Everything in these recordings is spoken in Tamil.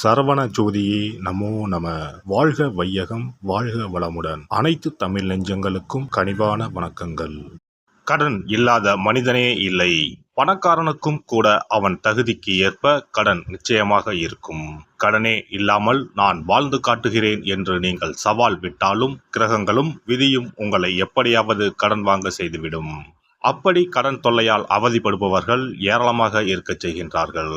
சரவண ஜோதியே நமோ நம. வாழ்க வையகம் வாழ்க வளமுடன். அனைத்து தமிழ் நெஞ்சங்களுக்கும் கனிவான வணக்கங்கள். கடன் இல்லாத மனிதனே இல்லை. பணக்காரனுக்கும் கூட அவன் தகுதிக்கு ஏற்ப கடன் நிச்சயமாக இருக்கும். கடனே இல்லாமல் நான் வாழ்ந்து காட்டுகிறேன் என்று நீங்கள் சவால் விட்டாலும் கிரகங்களும் விதியும் உங்களை எப்படியாவது கடன் வாங்க செய்துவிடும். அப்படி கடன் தொல்லையால் அவதிப்படுபவர்கள் ஏராளமாக இருக்கச் செய்கின்றார்கள்.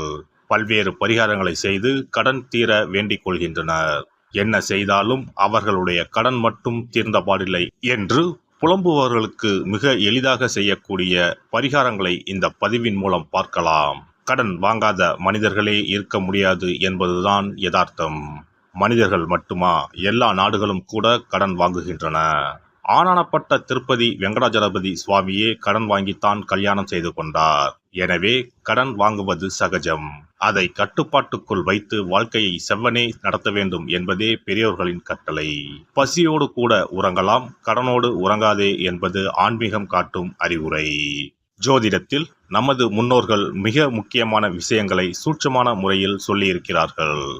பல்வேறு பரிகாரங்களை செய்து கடன் தீர வேண்டிக் கொள்கின்றனர். என்ன செய்தாலும் அவர்களுடைய கடன் மட்டும் தீர்ந்த பாடில்லை என்று புலம்புபவர்களுக்கு மிக எளிதாக செய்யக்கூடிய பரிகாரங்களை இந்த பதிவின் மூலம் பார்க்கலாம். கடன் வாங்காத மனிதர்களே இருக்க முடியாது என்பதுதான் யதார்த்தம். மனிதர்கள் மட்டுமா? எல்லா நாடுகளும் கூட கடன் வாங்குகின்றன. ஆனானப்பட்ட திருப்பதி வெங்கடாஜலபதி சுவாமியே கடன் வாங்கித்தான் கல்யாணம் செய்து கொண்டார். எனவே கடன் வாங்குவது சகஜம். அதை கட்டுப்பாட்டுக்குள் வைத்து வாழ்க்கையை செவ்வனே நடத்த வேண்டும் என்பதே பெரியோர்களின் கட்டளை. பசியோடு கூட உறங்கலாம் கடனோடு உறங்காதே என்பது ஆன்மீகம் காட்டும் அறிவுரை. ஜோதிடத்தில் நமது முன்னோர்கள் மிக முக்கியமான விஷயங்களை சூட்சமான முறையில் சொல்லியிருக்கிறார்கள்.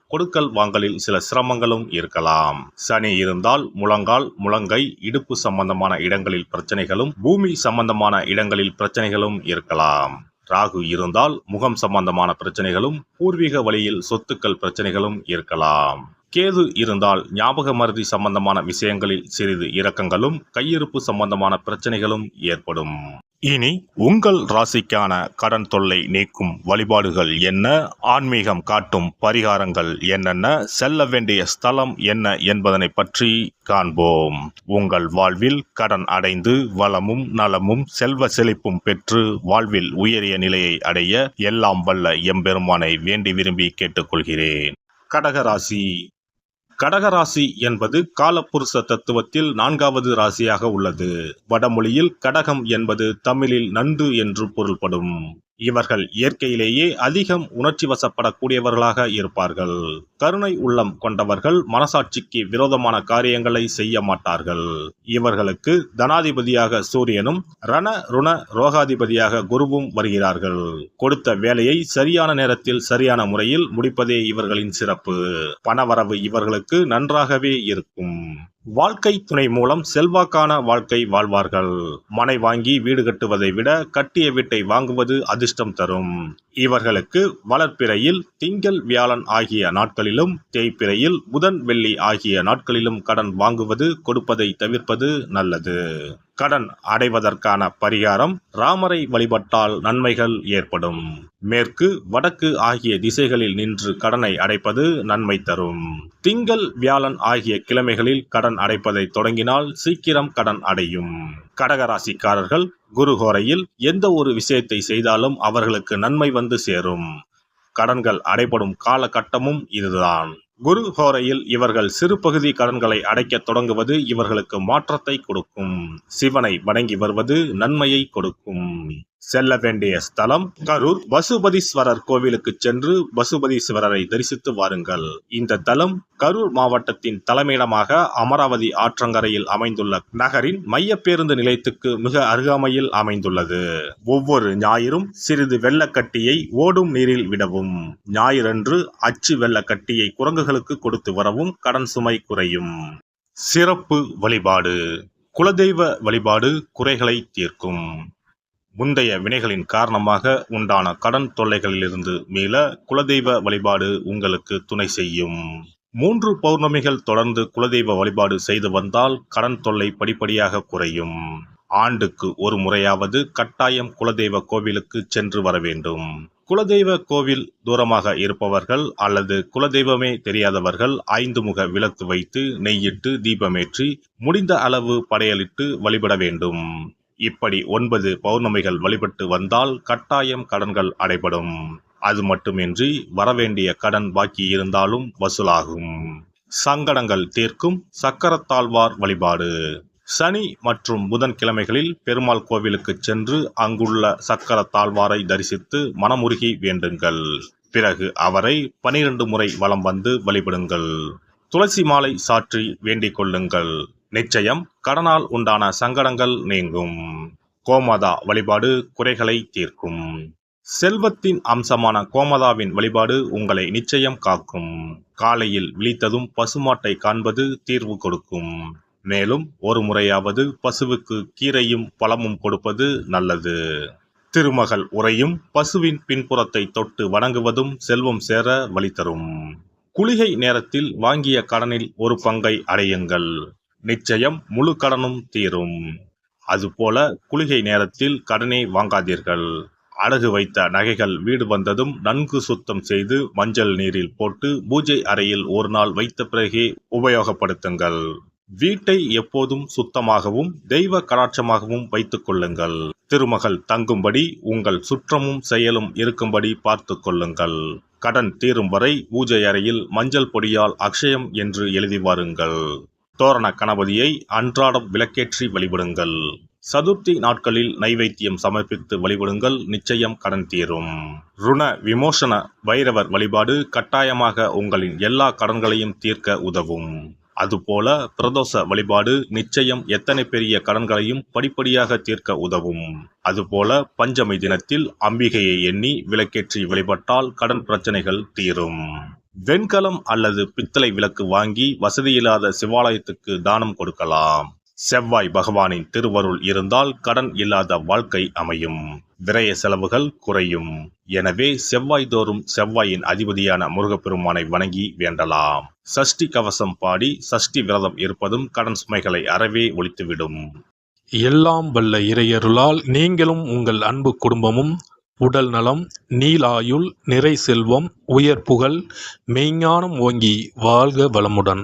கொடுக்கல் வாங்கலில் சில சிரமங்களும் இருக்கலாம். சனி இருந்தால் முழங்கால் முழங்கை இடுப்பு சம்பந்தமான இடங்களில் பிரச்சனைகளும் பூமி சம்பந்தமான இடங்களில் பிரச்சனைகளும் இருக்கலாம். ராகு இருந்தால் முகம் சம்பந்தமான பிரச்சனைகளும் பூர்வீக வழியில் சொத்துக்கள் பிரச்சனைகளும் இருக்கலாம். கேது இருந்தால் ஞாபக மருதி சம்பந்தமான விஷயங்களில் சிறிது இரக்கங்களும் கையிருப்பு சம்பந்தமான பிரச்சனைகளும் ஏற்படும். இனி உங்கள் ராசிக்கான கடன் தொல்லை நீக்கும் வழிபாடுகள் என்ன? ஆன்மீகம் காட்டும் பரிகாரங்கள் என்னென்ன? செல்ல வேண்டிய ஸ்தலம் என்ன என்பதனை பற்றி காண்போம். உங்கள் வாழ்வில் கடன் அடைந்து வளமும் நலமும் செல்வ செழிப்பும் பெற்று வாழ்வில் உயரிய நிலையை அடைய எல்லாம் வல்ல எம்பெருமானை வேண்டி விரும்பி கேட்டுக்கொள்கிறேன். கடகராசி கடகராசி என்பது காலப்புருஷ தத்துவத்தில் நான்காவது ராசியாக உள்ளது. வடமொழியில் கடகம் என்பது தமிழில் நண்டு என்று பொருள்படும். இவர்கள் இயற்கையிலேயே அதிகம் உணர்ச்சி வசப்படக்கூடியவர்களாக இருப்பார்கள். கருணை உள்ளம் கொண்டவர்கள் மனசாட்சிக்கு விரோதமான காரியங்களை செய்ய மாட்டார்கள். இவர்களுக்கு தனாதிபதியாக சூரியனும் ரண ருண ரோகாதிபதியாக குருவும் வருகிறார்கள். கொடுத்த வேலையை சரியான நேரத்தில் சரியான முறையில் முடிப்பதே இவர்களின் சிறப்பு. பணவரவு இவர்களுக்கு நன்றாகவே இருக்கும். வாழ்க்கை துணை மூலம் செல்வாக்கான வாழ்க்கை வாழ்வார்கள். மனை வாங்கி வீடு கட்டுவதை விட கட்டிய வீட்டை வாங்குவது அதிர்ஷ்டம் தரும். இவர்களுக்கு வளர்ப்பிறையில் திங்கள் வியாழன் ஆகிய நாட்களிலும் தேய்ப்பிறையில் புதன் வெள்ளி ஆகிய நாட்களிலும் கடன் வாங்குவது கொடுப்பதை தவிர்ப்பது நல்லது. கடன் அடைவதற்கான பரிகாரம் ராமரை வழிபட்டால் நன்மைகள் ஏற்படும். மேற்கு வடக்கு ஆகிய திசைகளில் நின்று கடனை அடைப்பது நன்மை தரும். திங்கள் வியாழன் ஆகிய கிழமைகளில் கடன் அடைப்பதை தொடங்கினால் சீக்கிரம் கடன் அடையும். கடகராசிக்காரர்கள் குருஹோரையில் எந்த ஒரு விஷயத்தை செய்தாலும் அவர்களுக்கு நன்மை வந்து சேரும். கடன்கள் அடைபடும் காலகட்டமும் இதுதான். குரு ஹோரையில் இவர்கள் சிறு பகுதி கடன்களை அடைக்கத் தொடங்குவது இவர்களுக்கு மாற்றத்தை கொடுக்கும். சிவனை வணங்கி வருவது நன்மையை கொடுக்கும். செல்ல வேண்டிய ஸ்தலம் கரூர். பசுபதீஸ்வரர் கோவிலுக்கு சென்று பசுபதீஸ்வரரை தரிசித்து வாருங்கள். இந்த தலம் கரூர் மாவட்டத்தின் தலைமையிடமாக அமராவதி ஆற்றங்கரையில் அமைந்துள்ள நகரின் மைய பேருந்து நிலையத்துக்கு மிக அருகாமையில் அமைந்துள்ளது. ஒவ்வொரு ஞாயிறும் சிறிது வெள்ளக்கட்டியை ஓடும் நீரில் விடவும். ஞாயிறன்று அச்சு வெள்ளக்கட்டியை குரங்குகளுக்கு கொடுத்து வரவும் கடன் சுமை குறையும். சிறப்பு வழிபாடு. குலதெய்வ வழிபாடு குறைகளை தீர்க்கும். முந்தைய வினைகளின் காரணமாக உண்டான கடன் தொல்லைகளிலிருந்து மீள குலதெய்வ வழிபாடு உங்களுக்கு துணை செய்யும். மூன்று பௌர்ணமிகள் தொடர்ந்து குலதெய்வ வழிபாடு செய்து வந்தால் கடன் தொல்லை படிப்படியாக குறையும். ஆண்டுக்கு ஒரு முறையாவது கட்டாயம் குலதெய்வ கோவிலுக்கு சென்று வர வேண்டும். குலதெய்வ கோவில் தூரமாக இருப்பவர்கள் அல்லது குலதெய்வமே தெரியாதவர்கள் ஐந்து முக விளக்கு வைத்து நெய்யிட்டு தீபமேற்றி முடிந்த அளவு படையலிட்டு வழிபட வேண்டும். இப்படி ஒன்பது பௌர்ணமிகள் வழிபட்டு வந்தால் கட்டாயம் கடன்கள் அடைபடும். அது மட்டுமின்றி வரவேண்டிய கடன் பாக்கி இருந்தாலும் வசூலாகும். சங்கடங்கள் தீர்க்கும் சக்கரத்தாழ்வார் வழிபாடு. சனி மற்றும் புதன்கிழமைகளில் பெருமாள் கோவிலுக்கு சென்று அங்குள்ள சக்கர தாழ்வாரை தரிசித்து மனமுருகி வேண்டுங்கள். பிறகு அவரை பனிரெண்டு முறை வலம் வந்து வழிபடுங்கள். துளசி மாலை சாற்றி வேண்டிக் கொள்ளுங்கள். நிச்சயம் கடனால் உண்டான சங்கடங்கள் நீங்கும். கோமதா வழிபாடு குறைகளை தீர்க்கும். செல்வத்தின் அம்சமான கோமதாவின் வழிபாடு உங்களை நிச்சயம் காக்கும். காலையில் விழித்ததும் பசுமாட்டை காண்பது தீர்வு கொடுக்கும். மேலும் ஒரு முறையாவது பசுவுக்கு கீரையும் பழமும் கொடுப்பது நல்லது. திருமகள் உரையும் பசுவின் பின்புறத்தை தொட்டு வணங்குவதும் செல்வம் சேர வழி தரும். குளிகை நேரத்தில் வாங்கிய கடனில் ஒரு பங்கை அடையுங்கள். நிச்சயம் முழு கடனும் தீரும். அதுபோல குளிகை நேரத்தில் கடனை வாங்காதீர்கள். அடகு வைத்த நகைகள் வீடு வந்ததும் நன்கு சுத்தம் செய்து மஞ்சள் நீரில் போட்டு பூஜை அறையில் ஒரு நாள் வைத்த பிறகே உபயோகப்படுத்துங்கள். வீட்டை எப்போதும் சுத்தமாகவும் தெய்வ கடாட்சமாகவும் வைத்துக் கொள்ளுங்கள். திருமகள் தங்கும்படி உங்கள் சுற்றமும் செயலும் இருக்கும்படி பார்த்து கொள்ளுங்கள். கடன் தீரும் வரை பூஜை அறையில் மஞ்சள் பொடியால் அக்ஷயம் என்று எழுதி வாருங்கள். தோரண கணபதியை அன்றாடம் விளக்கேற்றி வழிபடுங்கள். சதுர்த்தி நாட்களில் நைவேத்தியம் சமர்ப்பித்து வழிபடுங்கள் நிச்சயம் கடன் தீரும். ருண விமோசன பைரவர் வழிபாடு கட்டாயமாக உங்களின் எல்லா கடன்களையும் தீர்க்க உதவும். அதுபோல பிரதோஷ வழிபாடு நிச்சயம் எத்தனை பெரிய கடன்களையும் படிப்படியாக தீர்க்க உதவும். அதுபோல பஞ்சமி தினத்தில் அம்பிகையை எண்ணி விளக்கேற்றி வழிபட்டால் கடன் பிரச்சனைகள் தீரும். வெண்கலம் அல்லது பித்தளை விளக்கு வாங்கி வசதியில்லாத சிவாலயத்துக்கு தானம் கொடுக்கலாம். செவ்வாய் பகவானின் திருவருள் இருந்தால் கடன் இல்லாத வாழ்க்கை அமையும். விரய செலவுகள் குறையும். எனவே செவ்வாய் தோறும் செவ்வாயின் அதிபதியான முருகப்பெருமானை வணங்கி வேண்டலாம். சஷ்டி கவசம் பாடி சஷ்டி விரதம் இருப்பதும் கடன் சுமைகளை அறவே ஒழித்துவிடும். எல்லாம் வல்ல இறையருளால் நீங்களும் உங்கள் அன்பு குடும்பமும் உடல் நலம் நீலாயுள் நிறை செல்வம் உயர் புகழ் மெய்ஞானம் ஓங்கி வாழ்க வளமுடன்.